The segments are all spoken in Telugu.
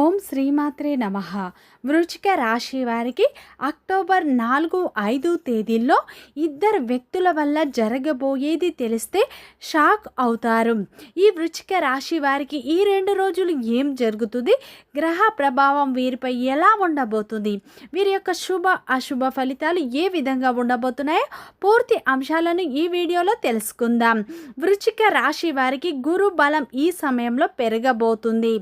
ఓం శ్రీమాత్రే నమ. వృచ్చిక రాశి వారికి అక్టోబర్ నాలుగు ఐదు తేదీల్లో ఇద్దరు వ్యక్తుల వల్ల జరగబోయేది తెలిస్తే షాక్ అవుతారు. ఈ వృచ్చిక రాశి వారికి ఈ రెండు రోజులు ఏం జరుగుతుంది? గ్రహ ప్రభావం వీరిపై ఎలా ఉండబోతుంది? వీరి యొక్క శుభ అశుభ ఫలితాలు ఏ విధంగా ఉండబోతున్నాయో పూర్తి అంశాలను ఈ వీడియోలో తెలుసుకుందాం. వృచ్చిక రాశి వారికి గురు బలం ఈ సమయంలో పెరగబోతుంది.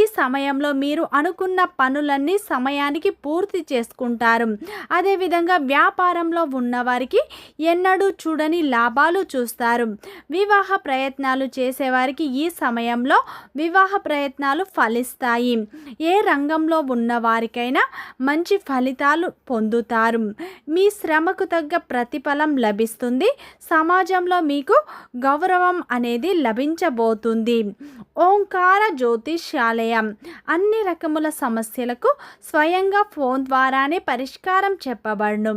ఈ సమయంలో మీరు అనుకున్న పనులన్నీ సమయానికి పూర్తి చేసుకుంటారు. అదేవిధంగా వ్యాపారంలో ఉన్నవారికి ఎన్నడూ చూడని లాభాలు చూస్తారు. వివాహ ప్రయత్నాలు చేసేవారికి ఈ సమయంలో వివాహ ప్రయత్నాలు ఫలిస్తాయి. ఏ రంగంలో ఉన్నవారికైనా మంచి ఫలితాలు పొందుతారు. మీ శ్రమకు తగ్గ ప్రతిఫలం లభిస్తుంది. సమాజంలో మీకు గౌరవం అనేది లభించబోతుంది. ఓంకార జ్యోతిష్యాలయం అన్ని రకముల సమస్యలకు స్వయంగా ఫోన్ ద్వారానే పరిష్కారం చెప్పబడును.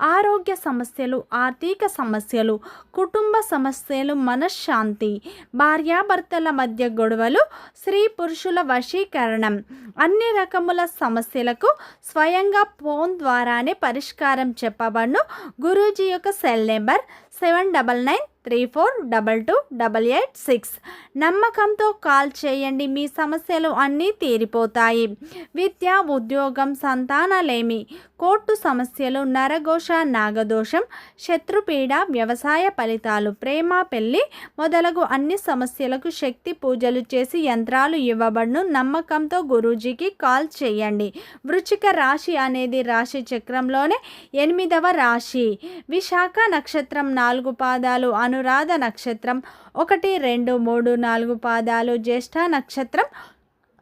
ఆరోగ్య సమస్యలు ఆర్థిక సమస్యలు కుటుంబ సమస్యలు మనశ్శాంతి భార్యాభర్తల మధ్య గొడవలు స్త్రీ పురుషుల వశీకరణం అన్ని రకముల సమస్యలకు స్వయంగా ఫోన్ ద్వారానే పరిష్కారం చెప్పబడును. గురూజీ యొక్క cell number seven double nine three four double two double eight six. నమ్మకంతో కాల్ చేయండి మీ సమస్యలు అన్నీ తీరిపోతాయి. విద్య ఉద్యోగం సంతానలేమి. కోర్టు సమస్యలు నరఘోష నాగదోషం శత్రుపీడ వ్యవసాయ ఫలితాలు ప్రేమ పెళ్ళి మొదలగు అన్ని సమస్యలకు శక్తి పూజలు చేసి యంత్రాలు ఇవ్వబడును. నమ్మకంతో గురూజీకి కాల్ చేయండి. వృచ్చిక రాశి అనేది రాశి చక్రంలోనే ఎనిమిదవ రాశి. విశాఖ నక్షత్రం నాలుగు పాదాలు అనురాధ నక్షత్రం ఒకటి రెండు మూడు నాలుగు పాదాలు జ్యేష్ఠ నక్షత్రం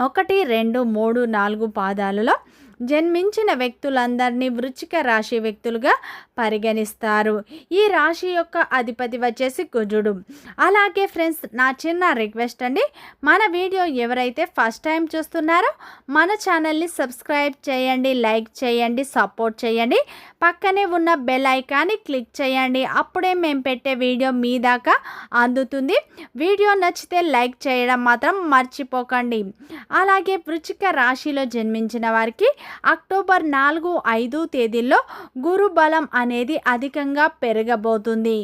ఒకటి రెండు మూడు నాలుగు పాదాలలో జన్మించిన వ్యక్తులందరినీ వృచ్చిక రాశి వ్యక్తులుగా పరిగణిస్తారు. ఈ రాశి యొక్క అధిపతి వచ్చేసి కుజుడు. అలాగే ఫ్రెండ్స్ నా చిన్న రిక్వెస్ట్ అండి మన వీడియో ఎవరైతే ఫస్ట్ టైం చూస్తున్నారో మన ఛానల్ని సబ్స్క్రైబ్ చేయండి లైక్ చేయండి సపోర్ట్ చేయండి. పక్కనే ఉన్న బెల్ ఐకాన్ని క్లిక్ చేయండి. అప్పుడే మేము పెట్టే వీడియో మీ దాకా అందుతుంది. వీడియో నచ్చితే లైక్ చేయడం మాత్రం మర్చిపోకండి. అలాగే వృచ్చిక రాశిలో జన్మించిన వారికి అక్టోబర్ నాలుగు ఐదు తేదీల్లో గురు బలం అనేది అధికంగా పెరగబోతుంది.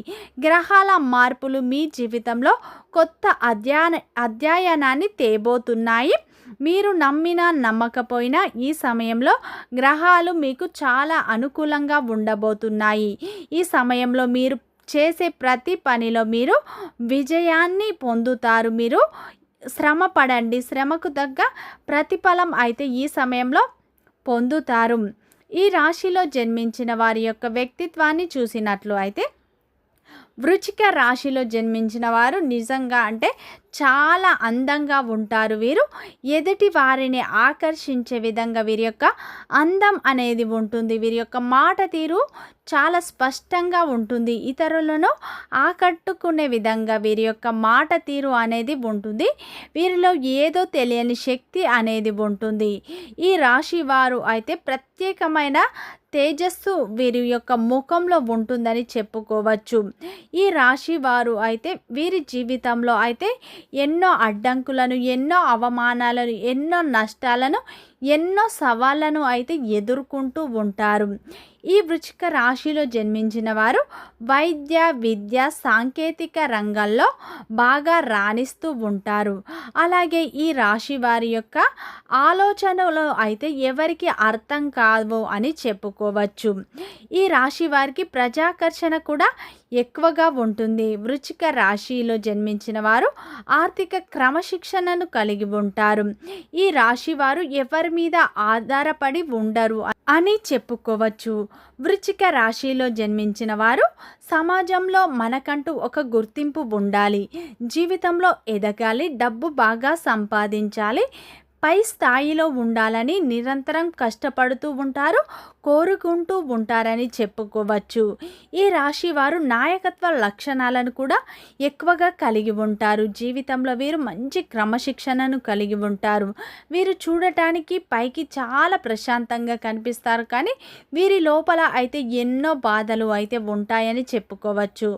గ్రహాల మార్పులు మీ జీవితంలో కొత్త అధ్యయన అధ్యయనాన్ని తేబోతున్నాయి. మీరు నమ్మినా నమ్మకపోయినా ఈ సమయంలో గ్రహాలు మీకు చాలా అనుకూలంగా ఉండబోతున్నాయి. ఈ సమయంలో మీరు చేసే ప్రతి పనిలో మీరు విజయాన్ని పొందుతారు. మీరు శ్రమ పడండి శ్రమకు తగ్గ ప్రతిఫలం అయితే ఈ సమయంలో పొందుతారు. ఈ రాశిలో జన్మించిన వారి యొక్క వ్యక్తిత్వాన్ని చూసినట్లు అయితే వృచిక రాశిలో జన్మించిన వారు నిజంగా అంటే చాలా అందంగా ఉంటారు వీరు. ఎదుటి వారిని ఆకర్షించే విధంగా వీరి యొక్క అందం అనేది ఉంటుంది. వీరి యొక్క మాట తీరు చాలా స్పష్టంగా ఉంటుంది. ఇతరులను ఆకట్టుకునే విధంగా వీరి యొక్క మాట తీరు అనేది ఉంటుంది. వీరిలో ఏదో తెలియని శక్తి అనేది ఉంటుంది. ఈ రాశి వారు అయితే ప్రత్యేకమైన తేజస్సు వీరి యొక్క ముఖంలో ఉంటుందని చెప్పుకోవచ్చు. ఈ రాశి వారు అయితే వీరి జీవితంలో అయితే ఎన్నో అడ్డంకులను ఎన్నో అవమానాలను ఎన్నో నష్టాలను ఎన్నో సవాళ్ళను అయితే ఎదుర్కొంటూ ఉంటారు. ఈ వృచ్చిక రాశిలో జన్మించిన వారు వైద్య విద్య సాంకేతిక రంగాల్లో బాగా రాణిస్తూ ఉంటారు. అలాగే ఈ రాశి వారి యొక్క ఆలోచనలు అయితే ఎవరికి అర్థం కావు అని చెప్పుకోవచ్చు. ఈ రాశి వారికి ప్రజాకర్షణ కూడా ఎక్కువగా ఉంటుంది. వృచ్చిక రాశిలో జన్మించిన వారు ఆర్థిక క్రమశిక్షణను కలిగి ఉంటారు. ఈ రాశి వారు ఎవరి మీద ఆధారపడి ఉండరు అని చెప్పుకోవచ్చు. వృచ్చిక రాశిలో జన్మించిన వారు సమాజంలో మనకంటూ ఒక గుర్తింపు ఉండాలి. జీవితంలో ఎదగాలి డబ్బు బాగా సంపాదించాలి పై స్థాయిలో ఉండాలని నిరంతరం కష్టపడుతూ ఉంటారు కోరుకుంటూ ఉంటారని చెప్పుకోవచ్చు. ఈ రాశి వారు నాయకత్వ లక్షణాలను కూడా ఎక్కువగా కలిగి ఉంటారు. జీవితంలో వీరు మంచి క్రమశిక్షణను కలిగి ఉంటారు. వీరు చూడటానికి పైకి చాలా ప్రశాంతంగా కనిపిస్తారు. కానీ వీరి లోపల అయితే ఎన్నో బాధలు అయితే ఉంటాయని చెప్పుకోవచ్చు.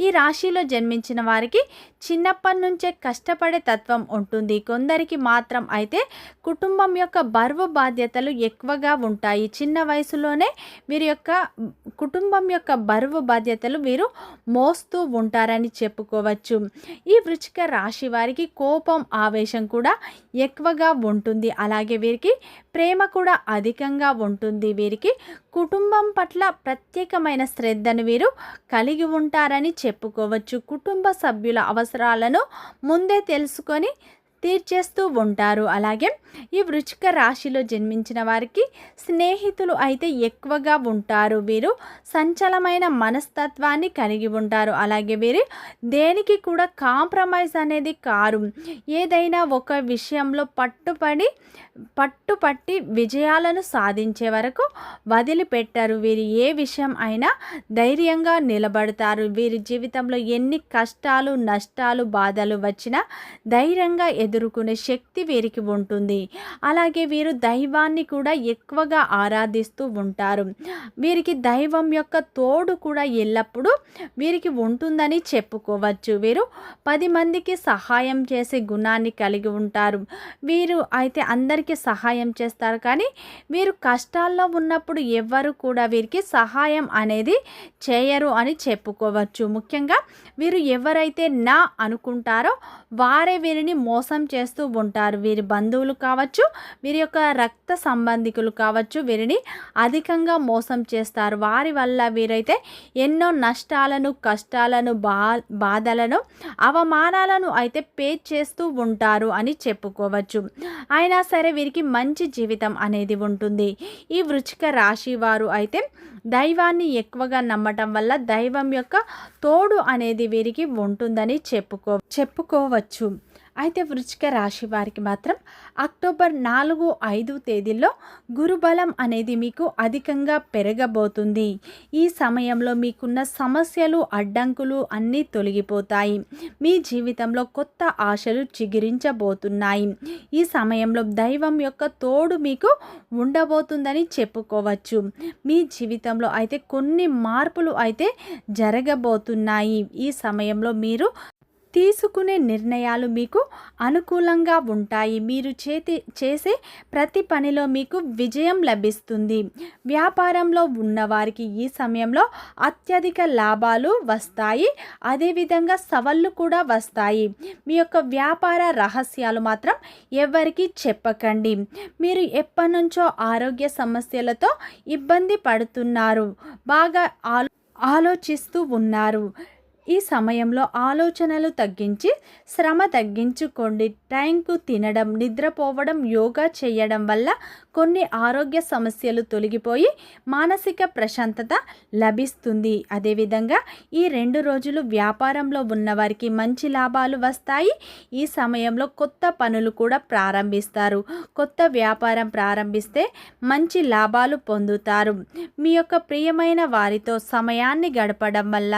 ఈ రాశిలో జన్మించిన వారికి చిన్నప్పటి నుంచే కష్టపడే తత్వం ఉంటుంది. కొందరికి మాత్రం అయితే కుటుంబం యొక్క బరువు బాధ్యతలు ఎక్కువగా ఉంటాయి. చిన్న వయసులోనే వీరి యొక్క కుటుంబం యొక్క బరువు బాధ్యతలు వీరు మోస్తూ ఉంటారని చెప్పుకోవచ్చు. ఈ వృచ్చిక రాశి వారికి కోపం ఆవేశం కూడా ఎక్కువగా ఉంటుంది. అలాగే వీరికి ప్రేమ కూడా అధికంగా ఉంటుంది. వీరికి కుటుంబం పట్ల ప్రత్యేకమైన శ్రద్ధను వీరు కలిగి ఉంటారని చెప్పుకోవచ్చు. కుటుంబ సభ్యుల అవసరాలను ముందే తెలుసుకొని తీర్చేస్తూ ఉంటారు. అలాగే ఈ వృచ్చిక రాశిలో జన్మించిన వారికి స్నేహితులు అయితే ఎక్కువగా ఉంటారు. వీరు సంచలమైన మనస్తత్వాన్ని కలిగి ఉంటారు. అలాగే వీరు దేనికి కూడా కాంప్రమైజ్ అనేది కారు. ఏదైనా ఒక విషయంలో పట్టుపడి పట్టుపట్టి విజయాలను సాధించే వరకు వదిలిపెట్టారు. వీరు ఏ విషయం అయినా ధైర్యంగా నిలబడతారు. వీరి జీవితంలో ఎన్ని కష్టాలు నష్టాలు బాధలు వచ్చినా ధైర్యంగా ఎదుర్కొనే శక్తి వీరికి ఉంటుంది. అలాగే వీరు దైవాన్ని కూడా ఎక్కువగా ఆరాధిస్తూ ఉంటారు. వీరికి దైవం యొక్క తోడు కూడా ఎల్లప్పుడూ వీరికి ఉంటుందని చెప్పుకోవచ్చు. వీరు పది మందికి సహాయం చేసే గుణాన్ని కలిగి ఉంటారు. వీరు అయితే అందరికీ సహాయం చేస్తారు. కానీ వీరు కష్టాల్లో ఉన్నప్పుడు ఎవ్వరు కూడా వీరికి సహాయం అనేది చేయరు అని చెప్పుకోవచ్చు. ముఖ్యంగా వీరు ఎవరైతే నా అనుకుంటారో వారే వీరిని మోసం చేస్తూ ఉంటారు. వీరి బంధువులు కావచ్చు వీరి యొక్క రక్త సంబంధికులు కావచ్చు వీరిని అధికంగా మోసం చేస్తారు. వారి వల్ల వీరైతే ఎన్నో నష్టాలను కష్టాలను బా బాధలను అవమానాలను అయితే పే చేస్తూ ఉంటారు అని చెప్పుకోవచ్చు. అయినా సరే వీరికి మంచి జీవితం అనేది ఉంటుంది. ఈ వృచ్చిక రాశి వారు అయితే దైవాన్ని ఎక్కువగా నమ్మటం వల్ల దైవం యొక్క తోడు అనేది వీరికి ఉంటుందని చెప్పుకో చెప్పుకోవచ్చు. అయితే వృచ్చిక రాశి వారికి మాత్రం అక్టోబర్ నాలుగు ఐదు తేదీల్లో గురుబలం అనేది మీకు అధికంగా పెరగబోతుంది. ఈ సమయంలో మీకున్న సమస్యలు అడ్డంకులు అన్నీ తొలగిపోతాయి. మీ జీవితంలో కొత్త ఆశలు చిగురించబోతున్నాయి. ఈ సమయంలో దైవం యొక్క తోడు మీకు ఉండబోతుందని చెప్పుకోవచ్చు. మీ జీవితం జీవితంలో అయితే కొన్ని మార్పులు అయితే జరగబోతున్నాయి. ఈ సమయంలో మీరు తీసుకునే నిర్ణయాలు మీకు అనుకూలంగా ఉంటాయి. మీరు చేతి చేసే ప్రతి పనిలో మీకు విజయం లభిస్తుంది. వ్యాపారంలో ఉన్నవారికి ఈ సమయంలో అత్యధిక లాభాలు వస్తాయి. అదేవిధంగా సవళ్ళు కూడా వస్తాయి. మీ యొక్క వ్యాపార రహస్యాలు మాత్రం ఎవరికి చెప్పకండి. మీరు ఎప్పటి నుంచో ఆరోగ్య సమస్యలతో ఇబ్బంది పడుతున్నారు. బాగా ఆలో ఆలోచిస్తూ ఉన్నారు. ఈ సమయంలో ఆలోచనలు తగ్గించి శ్రమ తగ్గించుకోండి. టైంకు తినడం నిద్రపోవడం యోగా చేయడం వల్ల కొన్ని ఆరోగ్య సమస్యలు తొలగిపోయి మానసిక ప్రశాంతత లభిస్తుంది. అదేవిధంగా ఈ రెండు రోజులు వ్యాపారంలో ఉన్నవారికి మంచి లాభాలు వస్తాయి. ఈ సమయంలో కొత్త పనులు కూడా ప్రారంభిస్తారు. కొత్త వ్యాపారం ప్రారంభిస్తే మంచి లాభాలు పొందుతారు. మీ యొక్క ప్రియమైన వారితో సమయాన్ని గడపడం వల్ల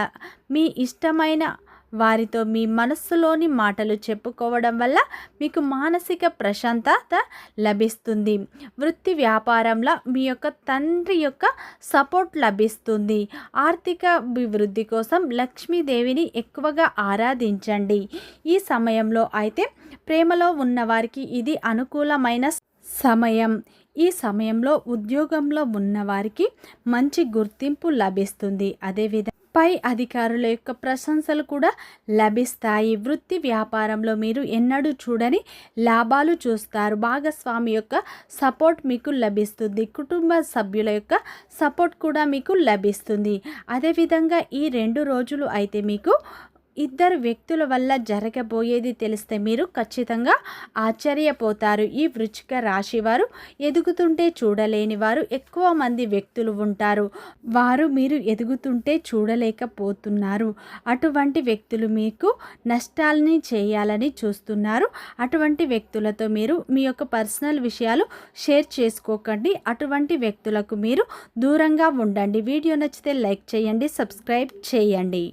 మీ ఇష్టమైన వారితో మీ మనస్సులోని మాటలు చెప్పుకోవడం వల్ల మీకు మానసిక ప్రశాంతత లభిస్తుంది. వృత్తి వ్యాపారంలో మీ యొక్క తండ్రి యొక్క సపోర్ట్ లభిస్తుంది. ఆర్థిక అభివృద్ధి కోసం లక్ష్మీదేవిని ఎక్కువగా ఆరాధించండి. ఈ సమయంలో అయితే ప్రేమలో ఉన్నవారికి ఇది అనుకూలమైన సమయం. ఈ సమయంలో ఉద్యోగంలో ఉన్నవారికి మంచి గుర్తింపు లభిస్తుంది. అదేవిధంగా పై అధికారుల యొక్క ప్రశంసలు కూడా లభిస్తాయి. వృత్తి వ్యాపారంలో మీరు ఎన్నడూ చూడని లాభాలు చూస్తారు. భాగస్వామి యొక్క సపోర్ట్ మీకు లభిస్తుంది. కుటుంబ సభ్యుల యొక్క సపోర్ట్ కూడా మీకు లభిస్తుంది. అదేవిధంగా ఈ రెండు రోజులు అయితే మీకు ఇద్దరు వ్యక్తుల వల్ల జరగబోయేది తెలిస్తే మీరు ఖచ్చితంగా ఆశ్చర్యపోతారు. ఈ వృచ్చిక రాశి వారు ఎదుగుతుంటే చూడలేని వారు ఎక్కువ మంది వ్యక్తులు ఉంటారు. వారు మీరు ఎదుగుతుంటే చూడలేకపోతున్నారు. అటువంటి వ్యక్తులు మీకు నష్టాలని చేయాలని చూస్తున్నారు. అటువంటి వ్యక్తులతో మీరు మీ యొక్క పర్సనల్ విషయాలు షేర్ చేసుకోకండి. అటువంటి వ్యక్తులకు మీరు దూరంగా ఉండండి. వీడియో నచ్చితే లైక్ చేయండి సబ్స్క్రైబ్ చేయండి.